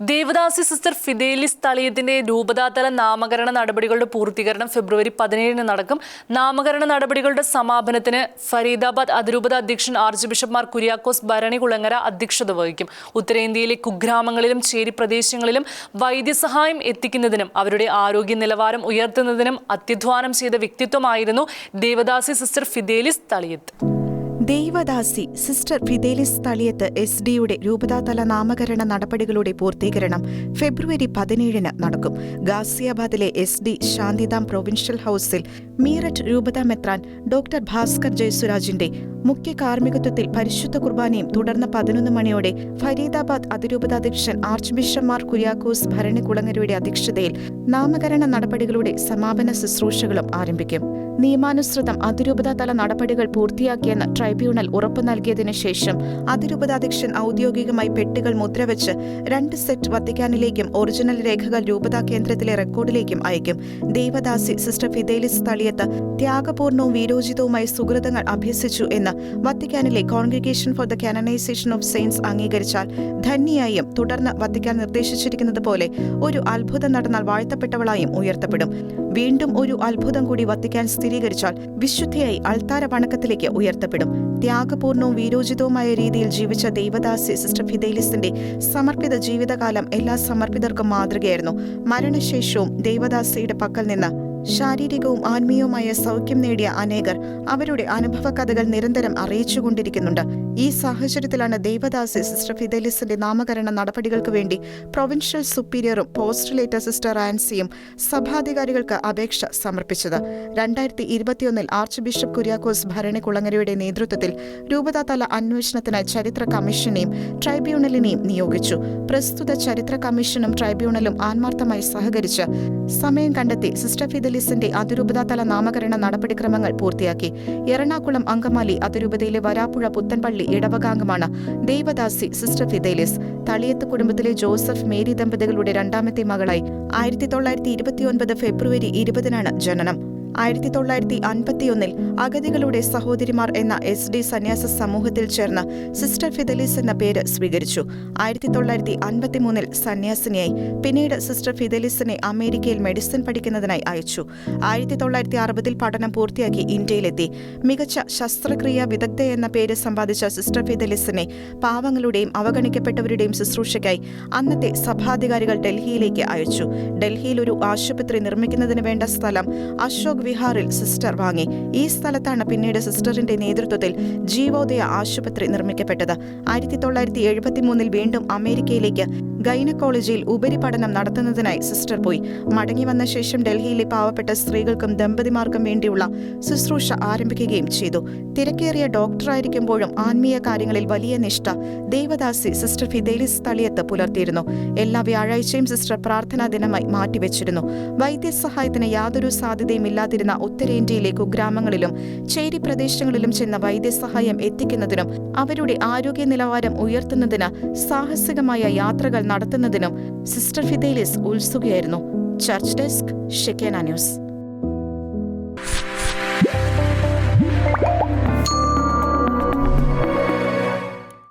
Devadasi sister Fidelis തളിയത്തിന്റെ രൂപതാതല നാമകരണ നടപടികളുടെ പൂർത്തീകരണം ഫെബ്രുവരി പതിനേഴിന് നടക്കും. നാമകരണ നടപടികളുടെ സമാപനത്തിന് ഫരീദാബാദ് അതിരൂപത അധ്യക്ഷൻ ആർച്ച് ബിഷപ്പ്മാർ കുര്യാക്കോസ് ഭരണികുളങ്ങര അധ്യക്ഷത വഹിക്കും. ഉത്തരേന്ത്യയിലെ കുഗ്രാമങ്ങളിലും ചേരി പ്രദേശങ്ങളിലും വൈദ്യസഹായം എത്തിക്കുന്നതിനും അവരുടെ ആരോഗ്യ നിലവാരം ഉയർത്തുന്നതിനും അത്യധ്വാനം ചെയ്ത വ്യക്തിത്വമായിരുന്നു ദേവദാസി സിസ്റ്റർ ഫിദേലിസ് തളിയത്ത്. ദൈവദാസി സിസ്റ്റർ ഫിദേലിസ് തളിയത്ത് എസ് ഡിയുടെ രൂപതാതല നാമകരണ നടപടികളുടെ പൂർത്തീകരണം ഫെബ്രുവരി പതിനേഴിന് നടക്കും. ഗാസിയാബാദിലെ എസ് ഡി ശാന്തിദാം പ്രൊവിൻഷ്യൽ ഹൌസിൽ മീററ്റ് രൂപതാ മെത്രാൻ ഡോക്ടർ ഭാസ്കർ ജയസുരാജിന്റെ മുഖ്യ കാർമ്മികത്വത്തിൽ പരിശുദ്ധ കുർബാനയും തുടർന്ന് പതിനൊന്ന് മണിയോടെ ഫരീദാബാദ് അതിരൂപതാധ്യക്ഷൻ ആർച്ച് ബിഷപ്പ് മാർ കുര്യാക്കോസ് ഭരണികുളങ്ങരയുടെ അധ്യക്ഷതയിൽ നാമകരണ നടപടികളുടെ സമാപന ശുശ്രൂഷകളും ആരംഭിക്കും. നിയമാനുസൃതം അതിരൂപതാതല നടപടികൾ പൂർത്തിയാക്കിയെന്ന് ട്രൈബ്യൂണൽ ഉറപ്പു നൽകിയതിനു ശേഷം അതിരൂപതാധ്യക്ഷൻ ഔദ്യോഗികമായി പെട്ടികൾ മുദ്രവെച്ച് രണ്ട് സെറ്റ് വത്തിക്കാനിലേക്കും ഒറിജിനൽ രേഖകൾ രൂപതാ കേന്ദ്രത്തിലെ റെക്കോർഡിലേക്കും അയക്കും. ദേവദാസി സിസ്റ്റർ ഫിദേലിസ് തളിയത്ത് ത്യാഗപൂർണവും വീരോചിതവുമായി സുഹൃതങ്ങൾ അഭ്യസിച്ചു എന്ന് വത്തിക്കാനിലെ Congregation for the Canonisation of Saints അംഗീകരിച്ചാൽ ധന്യയായും തുടർന്ന് വത്തിക്കാൻ നിർദ്ദേശിച്ചിരിക്കുന്നത് പോലെ ഒരു അത്ഭുതം നടന്നാൽ വാഴ്ത്തപ്പെട്ടവളായും ഉയർത്തപ്പെടും. വീണ്ടും ഒരു അത്ഭുതം കൂടി വത്തിക്കാൻ സ്ഥിരീകരിച്ചാൽ വിശുദ്ധയായി അൾത്താര വണക്കത്തിലേക്ക് ഉയർത്തപ്പെടും. ത്യാഗപൂർണവും വീരോചിതവുമായ രീതിയിൽ ജീവിച്ച ദൈവദാസി സിസ്റ്റർ ഫിദേലിസിന്റെ സമർപ്പിത ജീവിതകാലം എല്ലാ സമർപ്പിതർക്കും മാതൃകയായിരുന്നു. മരണശേഷവും ദേവദാസിയുടെ പക്കൽ നിന്ന് ശാരീരികവും ആത്മീയവുമായ സൗഖ്യം നേടിയ അനേകർ അവരുടെ അനുഭവ കഥകൾ നിരന്തരം അറിയിച്ചുകൊണ്ടിരിക്കുന്നുണ്ട്. ഈ സാഹചര്യത്തിലാണ് ദേവദാസി സിസ്റ്റർ ഫിദലിസിന്റെ നാമകരണ നടപടികൾക്ക് വേണ്ടി പ്രൊവിൻഷ്യൽ സുപ്പീരിയറും പോസ്റ്റലേറ്റർ സിസ്റ്റർ ആൻസിയും സഭാധികാരികൾക്ക് അപേക്ഷ സമർപ്പിച്ചത്. രണ്ടായിരത്തി ഇരുപത്തിയൊന്നിൽ ആർച്ച് ബിഷപ്പ് കുര്യാക്കോസ് ഭരണികുളങ്ങരയുടെ നേതൃത്വത്തിൽ രൂപതാതല അന്വേഷണത്തിനായി ചരിത്ര കമ്മീഷനെയും ട്രൈബ്യൂണലിനെയും നിയോഗിച്ചു. പ്രസ്തുത ചരിത്ര കമ്മീഷനും ട്രൈബ്യൂണലും ആത്മാർത്ഥമായി സഹകരിച്ച് സമയം കണ്ടെത്തി സിസ്റ്റർ ഫിദലിസിന്റെ അതിരൂപതാതല നാമകരണ നടപടിക്രമങ്ങൾ പൂർത്തിയാക്കി. എറണാകുളം അങ്കമാലി അതിരൂപതയിലെ വരാപ്പുഴ പുത്തൻപള്ളി ഇടവകാംഗമാണ് ദേവദാസി സിസ്റ്റർ ഫിദേലിസ്. തളിയത്ത് കുടുംബത്തിലെ ജോസഫ് മേരി ദമ്പതികളുടെ രണ്ടാമത്തെ മകളായി ആയിരത്തി തൊള്ളായിരത്തി ഇരുപത്തിയൊൻപത് ഫെബ്രുവരി ഇരുപതിനാണ് ജനനം. ആയിരത്തി തൊള്ളായിരത്തി അൻപത്തിയൊന്നിൽ അഗതികളുടെ സഹോദരിമാർ എന്ന എസ് ഡി സന്യാസ സമൂഹത്തിൽ ചേർന്ന് സിസ്റ്റർ ഫിദലിസ് എന്ന പേര് സ്വീകരിച്ചു. ആയിരത്തി തൊള്ളായിരത്തി അൻപത്തിമൂന്നിൽ സന്യാസിനിയായി പിന്നീട് സിസ്റ്റർ ഫിദലിസിനെ അമേരിക്കയിൽ മെഡിസിൻ പഠിക്കുന്നതിനായി അയച്ചു. ആയിരത്തി തൊള്ളായിരത്തി അറുപതിൽ പഠനം പൂർത്തിയാക്കി ഇന്ത്യയിലെത്തി. മികച്ച ശസ്ത്രക്രിയ വിദഗ്ധ എന്ന പേര് സമ്പാദിച്ച സിസ്റ്റർ ഫിദലിസിനെ പാവങ്ങളുടെയും അവഗണിക്കപ്പെട്ടവരുടെയും ശുശ്രൂഷയ്ക്കായി അന്നത്തെ സഭാധികാരികൾ ഡൽഹിയിലേക്ക് അയച്ചു. ഡൽഹിയിൽ ഒരു ആശുപത്രി നിർമ്മിക്കുന്നതിന് വേണ്ട സ്ഥലം അശോക് വിഹാറിൽ സിസ്റ്റർ വാങ്ങി. ഈ സ്ഥലത്താണ് പിന്നീട് സിസ്റ്ററിന്റെ നേതൃത്വത്തിൽ ജീവോദയ ആശുപത്രി നിർമ്മിക്കപ്പെട്ടത്. ആയിരത്തി തൊള്ളായിരത്തി എഴുപത്തിമൂന്നിൽ വീണ്ടും അമേരിക്കയിലേക്ക് ഗൈനക്കോളജിയിൽ ഉപരിപഠനം നടത്തുന്നതിനായി സിസ്റ്റർ പോയി. മടങ്ങി വന്ന ശേഷം ഡൽഹിയിലെ പാവപ്പെട്ട സ്ത്രീകൾക്കും ദമ്പതിമാർക്കും വേണ്ടിയുള്ള ശുശ്രൂഷ ആരംഭിക്കുകയും ചെയ്തു. തിരക്കേറിയ ഡോക്ടറായിരിക്കുമ്പോഴും ആത്മീയ കാര്യങ്ങളിൽ വലിയ നിഷ്ഠ ദേവദാസി സിസ്റ്റർ ഫിദേലിസ് തളിയത്ത് പുലർത്തിയിരുന്നു. എല്ലാ വ്യാഴാഴ്ചയും സിസ്റ്റർ പ്രാർത്ഥനാ ദിനമായി മാറ്റിവെച്ചിരുന്നു. വൈദ്യസഹായത്തിന് യാതൊരു സാധ്യതയും ഇല്ലാതിരുന്ന ഉത്തരേന്ത്യയിലെ കുഗ്രാമങ്ങളിലും ചേരി പ്രദേശങ്ങളിലും ചെന്ന വൈദ്യസഹായം എത്തിക്കുന്നതിനും അവരുടെ ആരോഗ്യ നിലവാരം ഉയർത്തുന്നതിന് സാഹസികമായ യാത്രകൾ നടത്തുന്നതിനും sister Fidelis ഉത്സുകയായിരുന്നു. Church desk Shekinah news.